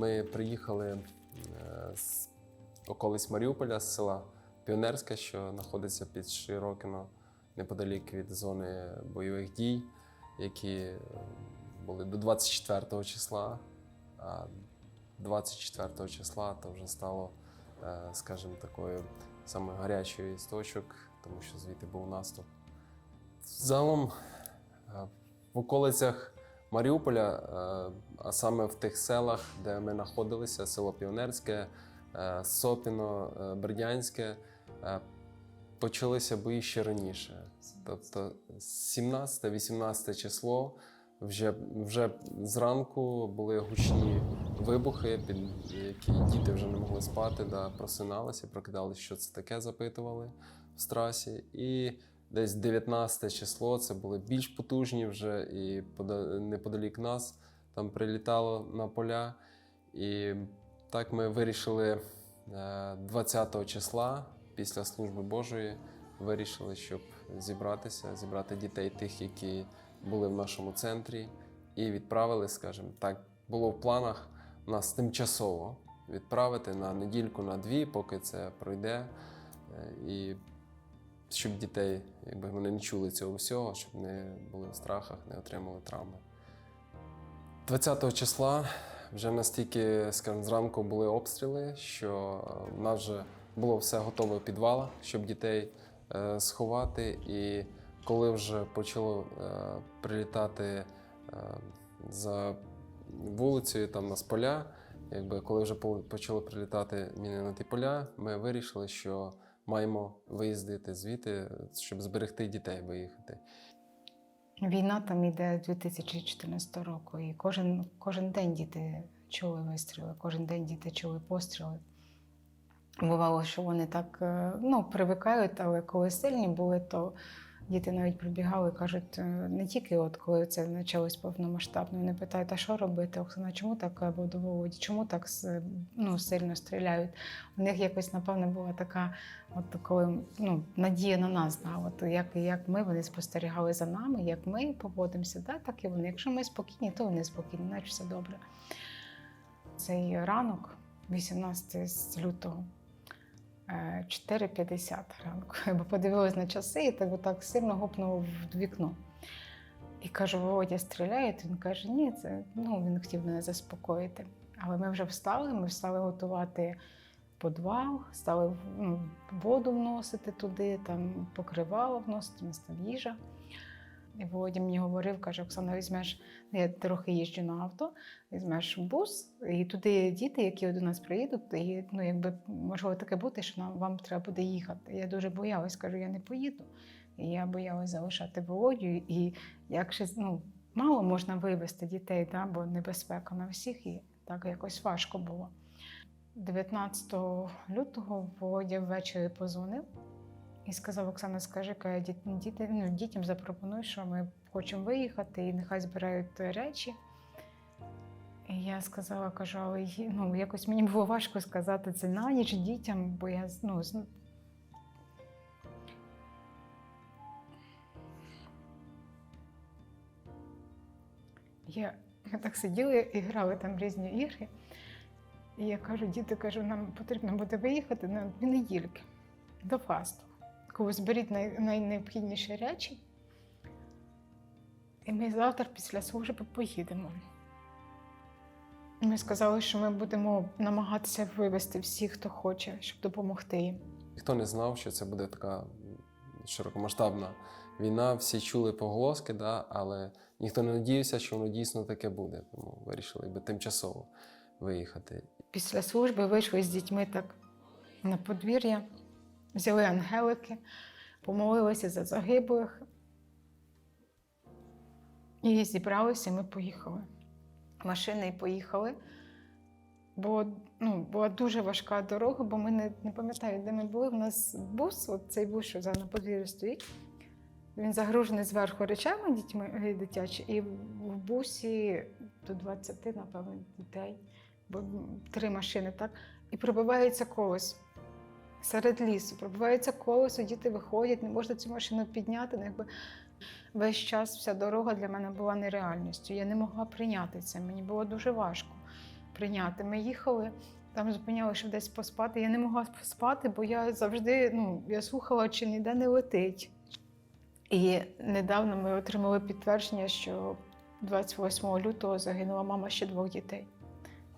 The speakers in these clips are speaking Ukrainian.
Ми приїхали е, з околиць Маріуполя, з села Піонерське, що знаходиться під Широкино, неподалік від зони бойових дій, які е, були до 24 числа. А 24 числа то вже стало, е, скажімо, такою самою гарячою із точок, тому що звідти був наступ. Загалом в околицях Маріуполя, е, а саме в тих селах, де ми знаходилися, село Піонерське, е, Сопіно, е, Бердянське, почалися бої ще раніше. Тобто 17-18 число вже, вже зранку були гучні вибухи, під які діти вже не могли спати, да, просиналися, прокидалися, що це таке, запитували в страсі. І десь 19 число це були більш потужні вже, і неподалік нас там прилітало на поля. І так ми вирішили е, 20 числа після служби Божої. Вирішили, щоб зібратися, зібрати дітей тих, які були в нашому центрі, і відправили, скажімо так, було в планах нас тимчасово відправити на недільку, на дві, поки це пройде. Е, І щоб дітей, якби вони не чули цього всього, щоб не були в страхах, не отримали травми. 20 числа вже настільки, скажімо, зранку були обстріли, що е, в нас вже було все готове в підвалах, щоб дітей е, сховати. І коли вже почало е, прилітати за вулицею, там нас поля, якби коли вже по- почало прилітати міни на ті поля, ми вирішили, що маємо виїздити звідти, щоб зберегти дітей, виїхати. Війна там іде з 2014 року, і кожен, кожен день діти чули вистріли, кожен день діти чули постріли. Бувало, що вони так е, ну, привикають, але коли сильні були, то діти навіть прибігали кажуть, е, не тільки от коли це почалось повномасштабно, вони питають, а що робити, Оксана, чому так е, чому так ну, сильно стріляють? У них якось, напевно, була така, от коли ну, надія на нас, да, от як, як ми, вони спостерігали за нами, як ми поводимося, да, так і вони. Якщо ми спокійні, то вони спокійні, наче все добре. Цей ранок, 18 лютого, е, 4.50 ранку. Я б подивилась на часи і так, так сильно гупнула в вікно. І кажу, Володя стріляє. Він каже, ні, це ну, він хотів мене заспокоїти. Але ми вже встали, ми стали готувати подвал, стали ну, воду вносити туди, там покривало вносити, у нас там їжа. І Володя мені говорив, каже, Оксана, візьмеш, ну, я трохи їжджу на авто, візьмеш бус, і туди діти, які до нас приїдуть, і ну, якби можливо таке бути, що нам вам треба буде їхати. Я дуже боялась, кажу, я не поїду. І я боялась залишати Володю, і як ще ну, мало можна вивезти дітей, да, бо небезпека на всіх, і так якось важко було. 19 лютого Володя ввечері позвонив і сказав: Оксана, скажи, каже, діт- діти, ну, дітям запропонуй, що ми хочемо виїхати, і нехай збирають речі. І я сказала, кажу, але ну, якось мені було важко сказати це на ніч дітям, бо я ну, я, ми так сиділи і грали там різні ігри. І я кажу, діти, кажу, нам потрібно буде виїхати на дві недільки до фасту. Коли зберіть най, найнеобхідніші речі. І ми завтра після служби поїдемо. Ми сказали, що ми будемо намагатися вивезти всіх, хто хоче, щоб допомогти їм. Ніхто не знав, що це буде така широкомасштабна війна. Всі чули поголоски, да, але ніхто не надіявся, що воно дійсно таке буде. Тому вирішили якби, тимчасово виїхати. Після служби вийшли з дітьми так на подвір'я, взяли ангелики, помолилися за загиблих. І зібралися, ми поїхали. Машини і поїхали. Бо ну, була дуже важка дорога, бо ми не, не пам'ятаю, де ми були. У нас бус, от цей бус, що зараз на подвір'ї стоїть. Він загружений зверху речами дітьми е, дитячі, і в бусі до 20, напевно, дітей бо три машини, так? І пробивається колесо. Серед лісу пробивається колесо, діти виходять, не можна цю машину підняти. Ну, якби весь час вся дорога для мене була нереальністю. Я не могла прийняти це, мені було дуже важко. прийняти. Ми їхали, там зупиняли, щоб десь поспати. Я не могла поспати, бо я завжди ну, я слухала, чи ніде не летить. І недавно ми отримали підтвердження, що 28 лютого загинула мама ще двох дітей.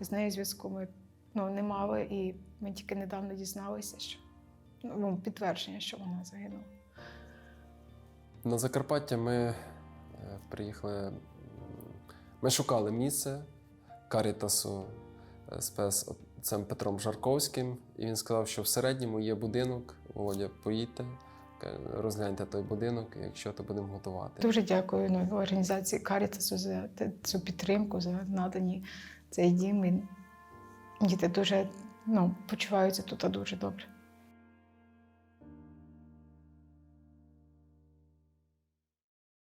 З нею зв'язку ми ну, не мали, і ми тільки недавно дізналися, що ну, підтвердження, що вона загинула. На Закарпаття ми е, приїхали. Ми шукали місце Карітасу е, з ПС Петром Жарковським, і він сказав, що в середньому є будинок. Володя, поїдьте, розгляньте той будинок, якщо то будемо готувати. Дуже дякую ну, організації Карітасу за цю підтримку, за надані цей дім. Діти дуже ну, почуваються тут дуже добре.